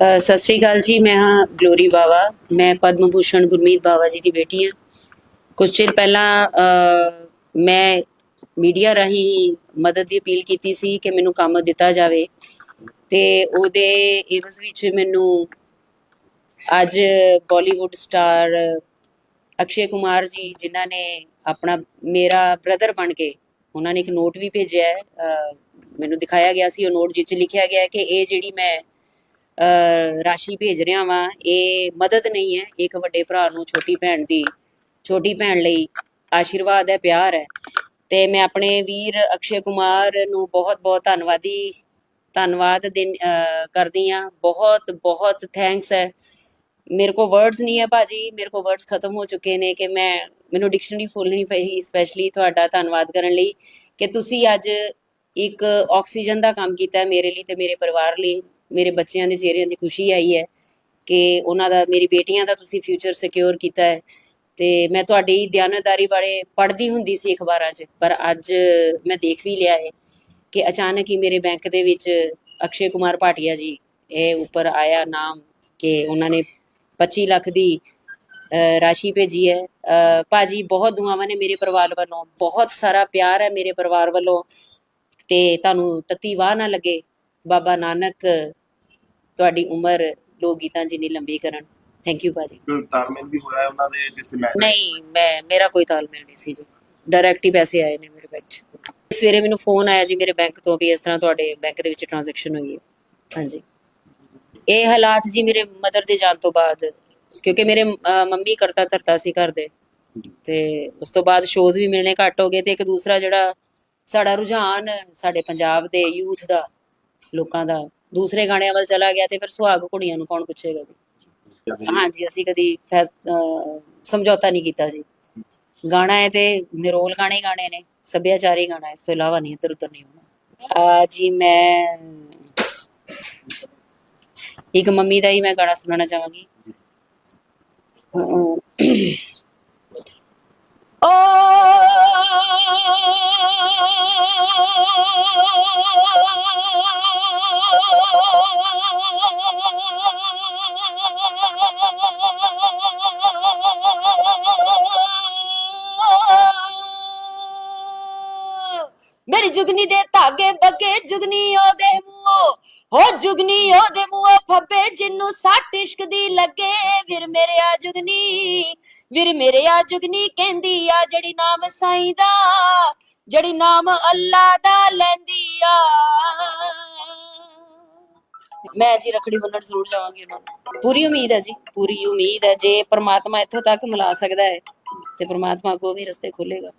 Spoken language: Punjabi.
ਸਤਿ ਸ਼੍ਰੀ ਅਕਾਲ ਜੀ ਮੈਂ ਹਾਂ ਗਲੋਰੀ ਬਾਵਾ। ਮੈਂ ਪਦਮ ਭੂਸ਼ਣ ਗੁਰਮੀਤ ਬਾਵਾ ਜੀ ਦੀ ਬੇਟੀ ਹਾਂ। ਕੁਝ ਚਿਰ ਪਹਿਲਾਂ ਅ, ਮੈਂ ਮੀਡੀਆ ਰਾਹੀਂ ਮਦਦ ਦੀ ਅਪੀਲ ਕੀਤੀ ਸੀ ਕਿ ਮੈਨੂੰ ਕੰਮ ਦਿੱਤਾ ਜਾਵੇ। ਤੇ ਉਹਦੇ ਇਵਜ਼ ਵਿੱਚ ਮੈਨੂੰ ਅੱਜ ਬਾਲੀਵੁੱਡ ਸਟਾਰ ਅਕਸ਼ੇ ਕੁਮਾਰ ਜੀ ਜਿਨ੍ਹਾਂ ਨੇ ਆਪਣਾ ਮੇਰਾ ਬ੍ਰਦਰ ਬਣ ਕੇ ਉਹਨਾਂ ਨੇ ਇੱਕ ਨੋਟ ਵੀ ਭੇਜਿਆ ਹੈ। ਮੈਨੂੰ ਦਿਖਾਇਆ ਗਿਆ ਸੀ ਉਹ ਨੋਟ ਜਿੱਚ ਲਿਖਿਆ ਗਿਆ ਹੈ ਕਿ ਇਹ ਜਿਹੜੀ ਮੈਂ ਰਾਸ਼ੀ ਭੇਜ ਰਿਹਾ ਵਾਂ। ਇਹ ਮਦਦ ਨਹੀਂ ਹੈ ਇੱਕ ਵੱਡੇ ਭਰਾ ਨੂੰ ਛੋਟੀ ਭੈਣ ਦੀ। ਛੋਟੀ ਭੈਣ ਲਈ ਆਸ਼ੀਰਵਾਦ ਹੈ, ਪਿਆਰ ਹੈ। ਤੇ ਮੈਂ ਆਪਣੇ ਵੀਰ ਅਕਸ਼ੇ ਕੁਮਾਰ ਨੂੰ ਬਹੁਤ ਬਹੁਤ ਧੰਨਵਾਦੀ, ਧੰਨਵਾਦ ਦਿਨ ਕਰਦੀ ਆ ਬਹੁਤ ਬਹੁਤ ਥੈਂਕਸ ਹੈ। ਮੇਰੇ ਕੋ ਵਰਡਸ ਨਹੀਂ ਹੈ ਭਾਜੀ। ਮੇਰੇ ਕੋ ਵਰਡਸ ਖਤਮ ਹੋ ਚੁੱਕੇ ਨੇ ਕਿ ਮੈਂ, ਮੈਨੂੰ ਡਿਕਸ਼ਨਰੀ ਫੁੱਲਣੀ ਪਈ ਸਪੈਸ਼ਲੀ ਤੁਹਾਡਾ ਧੰਨਵਾਦ ਕਰਨ ਲਈ ਕਿ ਤੁਸੀਂ ਅੱਜ ਇੱਕ ਆਕਸੀਜਨ ਦਾ ਕੰਮ ਕੀਤਾ ਮੇਰੇ ਲਈ ਤੇ ਮੇਰੇ ਪਰਿਵਾਰ ਲਈ। ਮੇਰੇ ਬੱਚਿਆਂ ਦੇ ਚਿਹਰਿਆਂ ਦੀ ਖੁਸ਼ੀ ਆਈ ਹੈ ਕਿ ਉਹਨਾਂ ਦਾ ਮੇਰੀ ਬੇਟੀਆਂ ਦਾ ਤੁਸੀਂ ਫਿਊਚਰ ਸਿਕਿਉਰ ਕੀਤਾ ਹੈ। ਤੇ ਮੈਂ ਤੁਹਾਡੀ ਦਿਆਨਤਦਾਰੀ ਬਾਰੇ ਪੜ੍ਹਦੀ ਹੁੰਦੀ ਸੀ ਅਖਬਾਰਾਂ 'ਚ ਪਰ ਅੱਜ ਮੈਂ ਦੇਖ ਵੀ ਲਿਆ ਹੈ ਕਿ ਅਚਾਨਕ ਹੀ ਮੇਰੇ ਬੈਂਕ ਦੇ ਵਿੱਚ ਅਕਸ਼ੇ ਕੁਮਾਰ ਭਾਟੀਆ ਜੀ ਇਹ ਉੱਪਰ ਆਇਆ ਨਾਮ ਕਿ ਉਹਨਾਂ ਨੇ 25 ਲੱਖ ਦੀ ਰਾਸ਼ੀ ਭੇਜੀ ਹੈ। ਅ, ਭਾਜੀ ਬਹੁਤ ਦੁਆਵਾਂ ਨੇ ਮੇਰੇ ਪਰਿਵਾਰ ਵੱਲੋਂ ਬਹੁਤ ਸਾਰਾ ਪਿਆਰ ਹੈ ਮੇਰੇ ਪਰਿਵਾਰ ਵੱਲੋਂ। ਤੇ ਤੁਹਾਨੂੰ ਤਤੀ ਵਾਹ ਨਾ ਲੱਗੇ ਬਾਬਾ ਨਾਨਕ ਤੁਹਾਡੀ ਉਮਰ ਲੋਕ ਗੀਤਾਂ ਜਿੰਨੀ ਲੰਬੀ ਕਰਨ। ਥੈਂਕ ਯੂ ਭਾਜੀ। ਕੋਈ ਤਾਲਮੇਲ ਵੀ ਹੋਇਆ ਹੈ ਉਹਨਾਂ ਦੇ ਜਿਸ ਮੈਚ ਨਹੀਂ ਮੈਂ ਮੇਰਾ ਕੋਈ ਤਾਲਮੇਲ ਨਹੀਂ ਸੀ ਜੀ। ਡਾਇਰੈਕਟ ਹੀ ਪੈਸੇ ਆਏ ਨੇ ਮੇਰੇ ਬੈਂਕ 'ਚ ਸਵੇਰੇ ਮੈਨੂੰ ਫੋਨ ਆਇਆ ਜੀ ਮੇਰੇ ਬੈਂਕ ਤੋਂ ਵੀ ਇਸ ਤਰ੍ਹਾਂ ਤੁਹਾਡੇ ਬੈਂਕ ਦੇ ਵਿੱਚ ਟ੍ਰਾਂਜੈਕਸ਼ਨ ਹੋਈ ਹੈ। ਹਾਂਜੀ। ਇਹ ਹਾਲਾਤ ਜੀ ਮੇਰੇ ਮਦਰ ਦੇ ਜਾਣ ਤੋਂ ਬਾਅਦ ਕਿਉਂਕਿ ਮੇਰੇ ਮੰਮੀ ਕਰਤਾ ਧਰਤਾ ਸੀ ਘਰ ਦੇ। ਤੇ ਉਸ ਤੋਂ ਬਾਅਦ ਸ਼ੋਜ਼ ਵੀ ਮਿਲਣੇ ਘੱਟ ਹੋ ਗਏ ਤੇ ਇੱਕ ਦੂਸਰਾ ਜਿਹੜਾ ਸਾਡਾ ਰੁਝਾਨ ਸਾਡੇ ਪੰਜਾਬ ਦੇ ਯੂਥ ਦਾ ਲੋਕਾਂ ਦਾ ਦੂਸਰੇ ਗਾਣਿਆਂ ਵੱਲ ਚਲਾ ਗਿਆ ਤੇ ਫਿਰ ਸੁਹਾਗ ਕੁੜੀਆਂ ਨੂੰ ਕੌਣ ਪੁੱਛੇਗਾ ਜੀ? ਹਾਂਜੀ, ਅਸੀਂ ਕਦੀ ਸਮਝੌਤਾ ਨਹੀਂ ਕੀਤਾ ਜੀ। ਗਾਣਾ ਹੈ ਤੇ ਨਿਰੋਲ ਗਾਣੇ ਗਾਣੇ ਨੇ, ਸੱਭਿਆਚਾਰੀ ਗਾਣਾ, ਇਸ ਤੋਂ ਇਲਾਵਾ ਨਹੀਂ ਇੱਧਰ ਉੱਧਰ ਨਹੀਂ ਹੋਣਾ। ਆ ਜੀ, ਮੈਂ ਇੱਕ ਮੰਮੀ ਦਾ ਹੀ ਮੈਂ ਗਾਣਾ ਸੁਣਾਉਣਾ ਚਾਹਾਂਗੀ। ਮੇਰੀ ਜੁਗਨੀ ਦੇ ਧਾਗੇ ਬੱਗੇ ਜੁਗਨੀ ਉਹਦੇ ਮੂੰਹੋਂ। ਹੋ ਜੁਗਨੀ ਉਹਦੇ ਮੂੰਹੋਂ ਫੱਬੇ, ਜਿੰਨੂੰ ਸੱਟ ਇਸ਼ਕ ਦੀ ਲੱਗੇ। ਵੀਰ ਮੇਰੇ ਆ ਜੁਗਨੀ, ਵੀਰ ਮੇਰੇ ਆ ਜੁਗਨੀ ਕਹਿੰਦੀ ਆ, ਜਿਹੜੀ ਨਾਮ ਸਾਈਂ ਦਾ ਜਿਹੜੀ ਨਾਮ ਅੱਲਾ ਦਾ ਲੈਂਦੀ ਆ। ਮੈਂ ਜੀ ਰਖੜੀ ਬੰਨਣ ਜ਼ਰੂਰ ਜਾਵਾਂਗੀ ਉਹਨਾਂ ਨੂੰ। ਪੂਰੀ ਉਮੀਦ ਹੈ ਜੀ, ਪੂਰੀ ਉਮੀਦ ਹੈ। ਜੇ ਪ੍ਰਮਾਤਮਾ ਇੱਥੋਂ ਤੱਕ ਮਿਲਾ ਸਕਦਾ ਹੈ, ਤੇ ਪ੍ਰਮਾਤਮਾ ਕੋ ਵੀ ਰਸਤੇ ਖੋਲੇਗਾ।